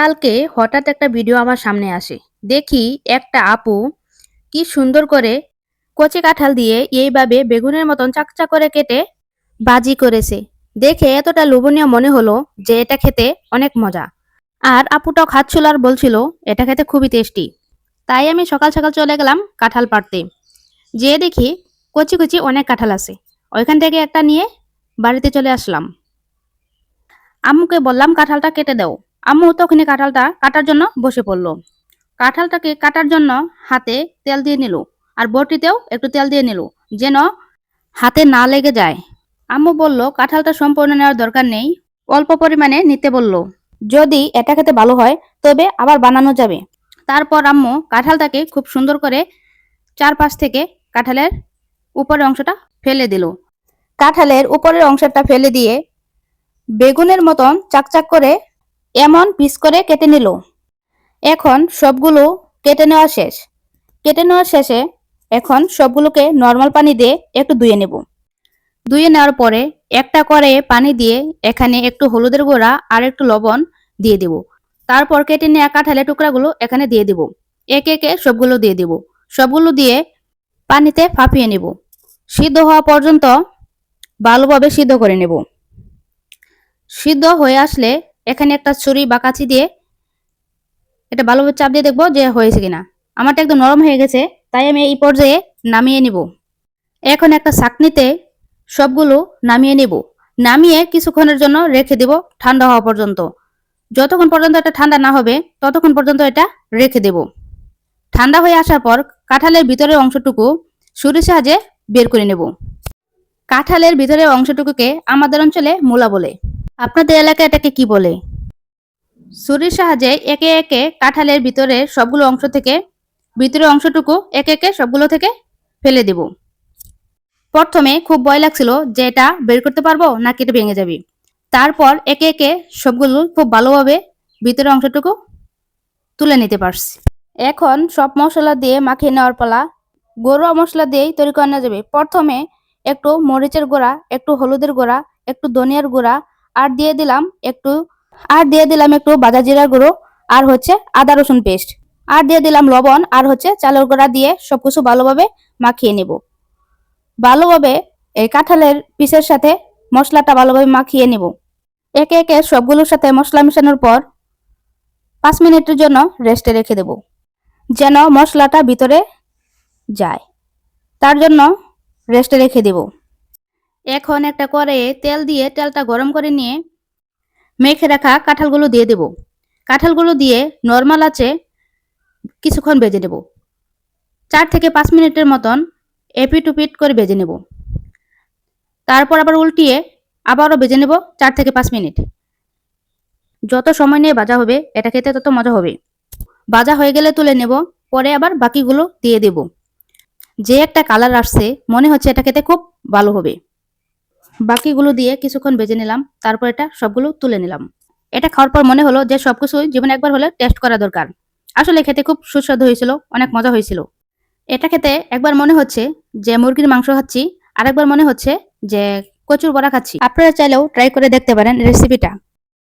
কালকে হঠাৎ একটা ভিডিও আমার সামনে আসে। দেখি একটা আপু কি সুন্দর করে কচি কাঁঠাল দিয়ে এইভাবে বেগুনের মতন চাকচা করে কেটে বাজি করেছে। দেখে এতটা লোভনীয় মনে হলো যে এটা খেতে অনেক মজা। আর আপুটাও খাচ্ছিল আর বলছিল, এটা খেতে খুবই টেস্টি। তাই আমি সকাল সকাল চলে গেলাম কাঁঠাল পাড়তে। যেয়ে দেখি কচি কচি অনেক কাঁঠাল আছে। ওইখান থেকে একটা নিয়ে বাড়িতে চলে আসলাম। আম্মুকে বললাম, কাঁঠালটা কেটে দাও। আম্মু তখনই কাঁঠালটা কাটার জন্য বসে পড়ল। কাঁঠালটাকে কাটার জন্য হাতে তেল দিয়ে নিল আর বটিতেও একটু তেল দিয়ে নিল যেন হাতে না লেগে যায়। আম্মু বলল, কাঁঠালটা সম্পূর্ণ নেওয়ার দরকার নেই। অল্প পরিমাণে নিতে বলল, যদি এটা খেতে ভালো হয়, তবে আবার বানানো যাবে। তারপর আম্মু কাঁঠালটাকে খুব সুন্দর করে চারপাশ থেকে কাঁঠালের উপরের অংশটা ফেলে দিল। কাঁঠালের উপরের অংশটা ফেলে দিয়ে বেগুনের মতন চাকচাক করে এমন পিস করে কেটে নিল। এখন সবগুলো কেটে নেওয়া শেষ। কেটে নেওয়ার শেষে এখন সবগুলোকে নর্মাল পানি দিয়ে একটু ধুয়ে নেব। ধুয়ে নেওয়ার পরে একটা করে পানি দিয়ে এখানে একটু হলুদের গোড়া আর একটু লবণ দিয়ে দেব। তারপর কেটে নেওয়া কাঁঠালের টুকরাগুলো এখানে দিয়ে দেব। একে একে সবগুলো দিয়ে দেব। সবগুলো দিয়ে পানিতে ফাঁপিয়ে নেব। সিদ্ধ হওয়া পর্যন্ত ভালোভাবে সিদ্ধ করে নেব। সিদ্ধ হয়ে আসলে এখানে একটা ছুরি বা কাঁচি দিয়ে এটা ভালোভাবে চাপ দিয়ে দেখব যে হয়েছে কিনা। আমারটা একদম নরম হয়ে গেছে, তাই আমি এই পর্যায়ে নামিয়ে নিব। এখন একটা ছাকনিতে সবগুলো নামিয়ে নেব। নামিয়ে কিছুক্ষণের জন্য রেখে দেব ঠান্ডা হওয়া পর্যন্ত। যতক্ষণ পর্যন্ত এটা ঠান্ডা না হবে, ততক্ষণ পর্যন্ত এটা রেখে দেব। ঠান্ডা হয়ে আসার পর কাঁঠালের ভিতরের অংশটুকু সুরের সাহায্যে বের করে নেব। কাঁঠালের ভিতরের অংশটুকুকে আমাদের অঞ্চলে মূলা বলে। আপনাদের এলাকা এটাকে কি বলে? ছুরির সাহায্যে একে একে কাঁঠালের ভিতরের সবগুলো অংশ থেকে, ভিতরের অংশটুকু একে একে সবগুলো থেকে ফেলে দেব। প্রথমে খুব ভয় লাগছিল যে এটা বের করতে পারব না কেটে ভেঙে যাবে। তারপর একে একে সবগুলো খুব ভালোভাবে ভিতরের অংশটুকু তুলে নিতে পারছি। এখন সব মশলা দিয়ে মাখিয়ে নেওয়ার পালা গরুয়া মশলা দিয়েই তৈরি করা যাবে। প্রথমে একটু মরিচের গুঁড়া, একটু হলুদের গুঁড়া, একটু ধনিয়ার গুঁড়া আর দিয়ে দিলাম একটু, আর দিয়ে দিলাম একটু বাজা জিরার গুঁড়ো, আর হচ্ছে আদা রসুন পেস্ট। আর দিয়ে দিলাম লবণ, আর হচ্ছে চালের গোড়া দিয়ে সবকিছু ভালোভাবে মাখিয়ে নেব। ভালোভাবে এই কাঁঠালের পিসের সাথে মশলাটা ভালোভাবে মাখিয়ে নেব। একে একে সবগুলোর সাথে মশলা মেশানোর পর পাঁচ মিনিটের জন্য রেস্টে রেখে দেব, যেন মশলাটা ভিতরে যায়। তার জন্য রেস্টে রেখে দেব। এখন একটা কড়াইয়ে তেল দিয়ে তেলটা গরম করে নিয়ে মেখে রাখা কাঁঠালগুলো দিয়ে দেব। কাঁঠালগুলো দিয়ে নর্মাল আছে কিছুক্ষণ ভেজে নেব। চার থেকে পাঁচ মিনিটের মতন এপিট উপিট করে ভেজে নেব। তারপর আবার উল্টিয়ে আবারও ভেজে নেব চার থেকে পাঁচ মিনিট। যত সময় নিয়ে ভাজা হবে, এটা খেতে তত মজা হবে। ভাজা হয়ে গেলে তুলে নেব, পরে আবার বাকিগুলো দিয়ে দেব। যে একটা কালার আসছে, মনে হচ্ছে এটা খেতে খুব ভালো হবে। বাকিগুলো দিয়ে কিছুক্ষণ বেজে নিলাম, তারপর এটা সবগুলো তুলে নিলাম। এটা খাওয়ার পর মনে হলো যে সবকিছুই জীবনে একবার হলে টেস্ট করা দরকার। আসলে খেতে খুব সুস্বাদু হয়েছিল, অনেক মজা হয়েছিল। এটা খেতে একবার মনে হচ্ছে যে মুরগির মাংস খাচ্ছি, আরেকবার মনে হচ্ছে যে কচুর বড়া খাচ্ছি। আপনারা চাইলেও ট্রাই করে দেখতে পারেন রেসিপিটা